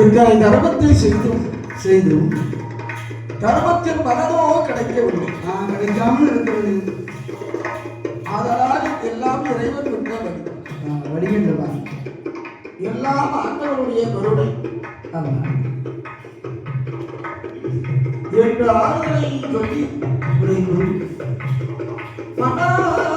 இத்தனை தர்மத்தை செய்தும் செய்தும் தர்மத்தின் பலனோ கிடைக்கவில்லை. நான் கிடைக்காமல் இருக்கிறது அதனால் எல்லாம் இறைவன் விட்ட வழி நான் எல்லாம் ஆண்டவனுடைய கருணை. என்று ஆறுதலை சொல்லி உரைக்கும் மன்னரானவன்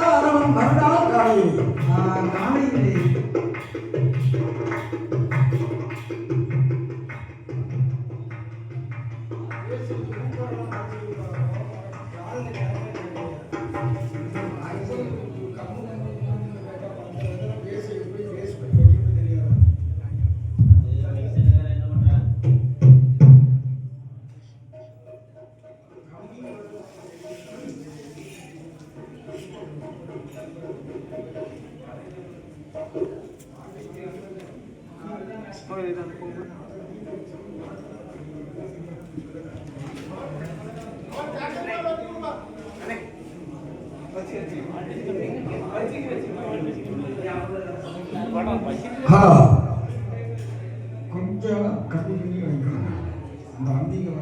Spoiler, ano po ba? Hello. கொஞ்சம் கம்மி பண்ணி வைக்கணும் அந்த அந்திக்கு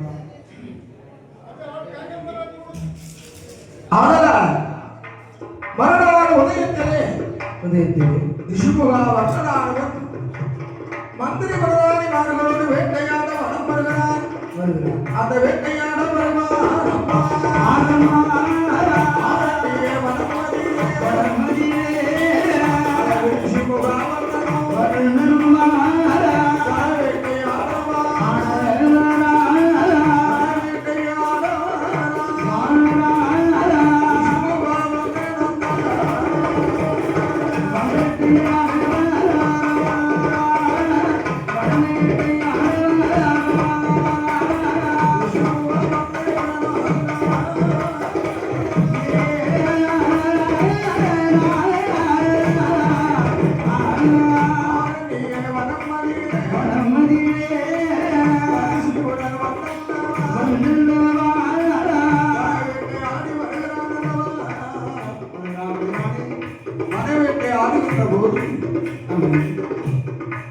ஆனால் உதயத்திலே. உதயத்திலே. மந்திரி பிரதானிமார்களோடு வேட்டையாட. வருகிறார் அந்த வேட்டையாட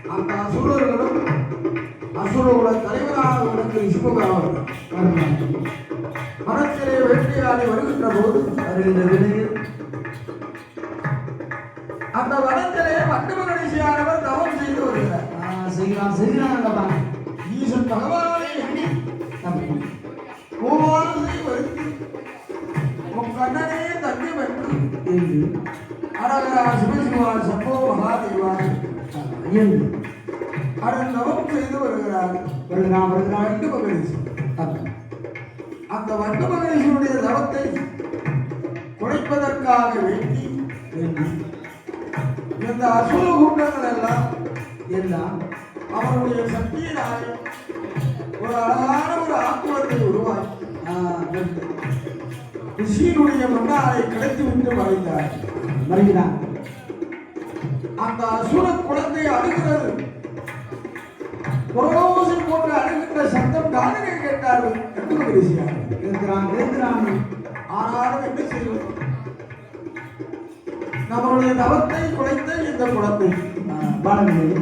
அந்த அசுரர்களும் அசுரகுல தலைவராக உனக்கு விஷ்ணுகாவன் மனத்திலே வேட்டையாடி வருகின்ற போது வருகின்ற வேளையில் அந்த வனத்திலே மட்டு மகரிஷியானவர் தவம் செய்து வருகிறார். செய்கிறான் செய்கிறான் ஈசன் பகவானை அழகரா சம்போ மகாதேவா என்று அதன் செய்து வருகிறார் வருகிறான் வருகிறான் வண்டு அந்த வண்டு மகரிஷியுடைய தவத்தை குறைப்பதற்காக வேண்டி இந்த அசுர கூட்டங்கள் எல்லாம் எல்லாம் அவருடைய சக்தியினால் ஒரு அழகான ஒரு ஆக்குவத்தை உருவாக்கி ஆ, வென்று ரிஷியினுடைய முன்னாலை கிடைத்துவிட்டு மறைந்தார். வருகிறார். அந்த அசுர குழந்தை அழுகிறது. புரோசி போன்று அழுகின்ற சத்தம் காதலை கேட்டார்கள். வண்டு மகரிஷியார் இருக்கிறான் இருக்கிறான் ஆனாலும் என்ன செய்வது? நம்மளுடைய தவத்தை குறைத்த இந்த குழந்தை பாடவில்லை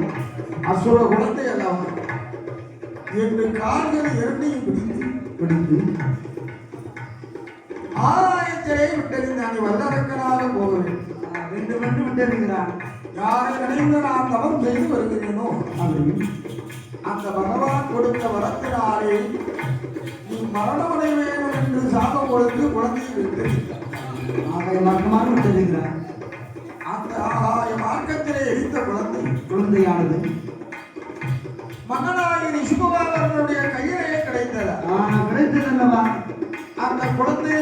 அசுர குழந்தை அல்லவா? என்று கால்கள் இரண்டையும் பிடித்து பிடித்து ஆராயத்திலே விட்டறிந்தான் வல்லரக்கனாக போக வேண்டும் இருக்கிறான் யாரை நினைந்து நான் தவம் செய்து வருகிறேனோ? அந்த பகவான் கொடுத்த வரத்தினாலே நீ மரணமடை வேண்டும் என்று சாபம் கொடுத்து குழந்தையை விட்டிருக்கிறார் ஆகாய மார்க்கமாக விட்டு இருக்கிறான் அந்த ஆகாய மார்க்கத்திலே எரித்த குழந்தை குழந்தையானது. மன்னனாகிய நிசுபகாரனுடைய கையிலே கிடைத்தது. கிடைத்தது அல்லவா? அந்த குழந்தையை